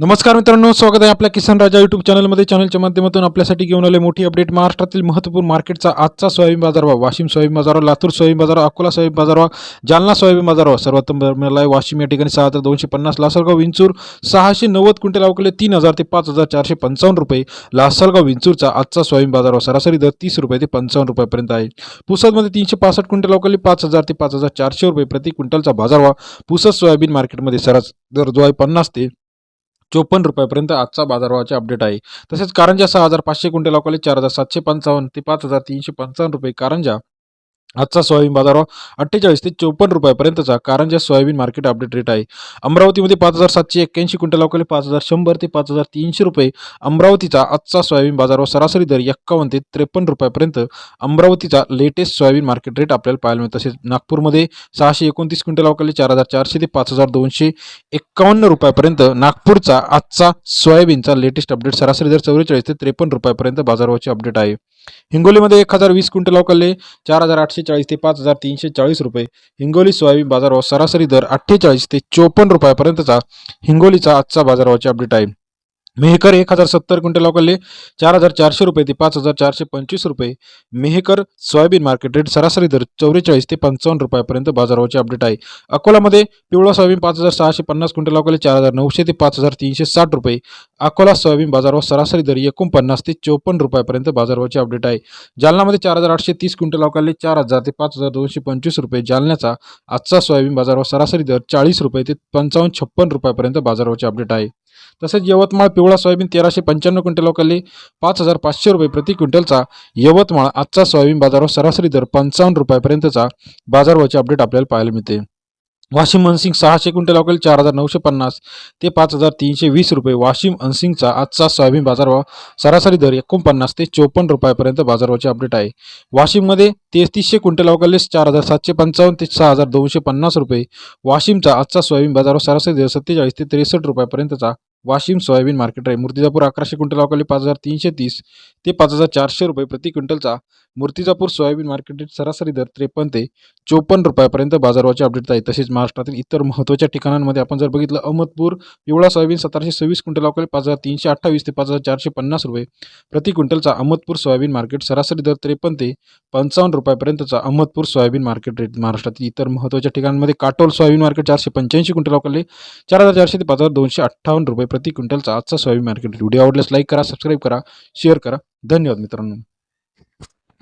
नमस्कार मित्रांनो स्वागत आहे आपल्या किसान राजा युट्यूब चॅनलमध्ये चॅनलच्या माध्यमातून आपल्यासाठी घेऊन आले मोठी अपडेट महाराष्ट्रातील महत्त्वपूर्ण मार्केटचा आजचा सोयाबीन बाजारभाव वाशिम सोयाबीन बाजारभाव लातूर सोयाबीन बाजार अकोला सोयाबीन बाजारभाव जालना सोयाबीन बाजारभाव सर्वोत्तम मिळाला आहे. वाशिम या ठिकाणी सहा हजार दोनशे पन्नास लासलगाव विंचूर सहाशे नव्वद क्विंटल अवकले तीन हजार ते पाच हजार चारशे पंचावन्न रुपये. लासलगाव विंचूरचा आजचा सोयाबीन बाजारभाव सरासरी दर तीस रुपये ते पंचावन्न रुपयापर्यंत आहे. पुसदमध्ये तीनशे पासष्ट क्विंटल अवकले पाच हजार ते पाच हजार चारशे रुपये प्रति क्विंटलचा बाजारभाव पुसद सोयाबीन मार्केटमध्ये सरास दर जो आहे पन्नास ते चोपन्न रुपयापर्यंत आजचा बाजारभावाचे अपडेट आहे. तसेच कारंजा सहा हजार पाचशे क्विंटल अकोले चार हजार सातशे पंचावन्न ते पाच हजार तीनशे पंचावन्न रुपये कारंजा आजचा सोयाबीन बाजारभाव हो अठ्ठेचाळीस ते चोपन्न रुपयापर्यंतचा Karanja soybean market update rate आहे अमरावतीमध्ये पाच हजार सातशे एक्क्याऐंशी क्विंटल अकोले पाच हजार शंभर ते पाच हजार तीनशे रुपये अमरावतीचा आजचा सोयाबीन बाजारभाव हो सरासरी दर एक्कावन्न ते त्रेपन्न रुपयापर्यंत अमरावतीचा लेटेस्ट सोयाबीन मार्केट रेट आपल्याला पाहायला मिळतो. तसेच नागपूरमध्ये सहाशे एकोणतीस क्विंटल अवकाले चार हजार चारशे ते पाच हजार दोनशे एक्कावन्न रुपयापर्यंत नागपूरचा आजचा सोयाबीनचा लेटेस्ट अपडेट सरासरी दर चौवेचाळीस ते त्रेपन्न रुपयापर्यंत बाजारावरचे अपडेट आहे. हिंगोलीमध्ये एक हजार वीस क्विंटल अवकाले चार हजार आठशे चाळीस ते पाच हजार तीनशे चाळीस रुपये. हिंगोली सोयाबीन बाजारभाव सरासरी दर अठ्ठेचाळीस ते चोपन्न रुपयापर्यंतचा हिंगोलीचा आजचा बाजारभावाची अपडेट आहे. मेहकर एक हजार सत्तर क्विंटल अवकाले चार हजार चारशे रुपये ते पाच हजार चारशे पंचवीस रुपये. मेहकर सोयाबीन मार्केट रेट सरासरी दर चौवेचाळीस ते पंचावन्न रुपयापर्यंत बाजारावरचे अपडेट आहे. अकोलामध्ये पिवळा सोयाबीन पाच हजार सहाशे पन्नास क्विंटल अवकाले चार हजार नऊशे ते पाच हजार तीनशे साठ रुपये. अकोला सोयाबीन बाजारावर सरासरी दर एकोणपन्नास ते चोपन्न रुपयापर्यंत बाजारावरचे अपडेट आहे. जालनामध्ये चार हजार आठशे तीस क्विंटल अवकाले चार हजार ते पाच हजार दोनशे पंचवीस रुपये. जालन्याचा आजचा सोयाबीन बाजारावर सरासरी दर चाळीस रुपये ते पंचावन्न छप्पन रुपयापर्यंत बाजारावरचे अपडेट आहे. तसेच यवतमाळ पिवळा सोयाबीन तेराशे पंच्याण्णव क्विंटल वकाली पाच हजार पाचशे रुपये प्रति क्विंटलचा यवतमाळ आजचा सोयाबीन बाजारावर सरासरी दर पंचावन्न रुपयापर्यंतचा. बाजारभावाचे अपडेट आपल्याला पाहायला मिळते. वाशिम अनसिंग सहाशे क्विंटल अवकाले चार हजार नऊशे पन्नास ते पाच हजार तीनशे वीस रुपये. वाशिम अनसिंगचा आजचा सोयाबीन बाजारभाव सरासरी दर एकोणपन्नास ते चोपन्न रुपयापर्यंत बाजारभावाचे अपडेट आहे. वाशिममध्ये तेहतीसशे क्विंटल अवकाले चार हजार सातशे पंचावन्न ते सहा हजार दोनशे पन्नास रुपये. वाशिमचा आजचा सोयाबीन बाजारभाव सरासरी दर सत्तेचाळीस ते त्रेसष्ट रुपयापर्यंतचा वाशिम सोयाबीन मार्केट आहे मूर्तिजापूर अकराशे क्विंटल अवकाले पाच हजार तीनशे तीस ते पाच हजार चारशे रुपये प्रति क्विंटलचा मूर्तिजापूर सोयाबीन मार्केट रेट सरासरी दर त्रेपन्न ते चोपन्न रुपयापर्यंत बाजारवाचे अपडेट आहे. तसेच महाराष्ट्रातील इतर महत्त्वाच्या ठिकाणांमध्ये आपण जर बघितलं अहमदपूर पिवळा सोयाबीन सतराशे सव्वीस क्विंटल अवकाले पाच हजार तीनशे अठ्ठावीस ते पाच हजार चारशे पन्नास रुपये प्रति क्विंटलचा अहमदपूर सोयाबीन मार्केट सरासरी दर त्रेपन्न ते पंचावन्न रुपयापर्यंतचा अहमदपूर सोयाबीन मार्केट रेट महाराष्ट्रातील इतर महत्त्वाच्या ठिकाणांमध्ये काटोल सोयाबीन मार्केट चारशे पंच्याऐंशी क्विंटल अवकाले चार हजार चारशे ते पाच हजार दोनशे अठ्ठावन्न रुपये प्रति क्विंटलचा आजचा सोयाबीन मार्केट व्हिडिओ आवडल्यास लाईक करा सबस्क्राईब करा शेअर करा. धन्यवाद मित्रांनो.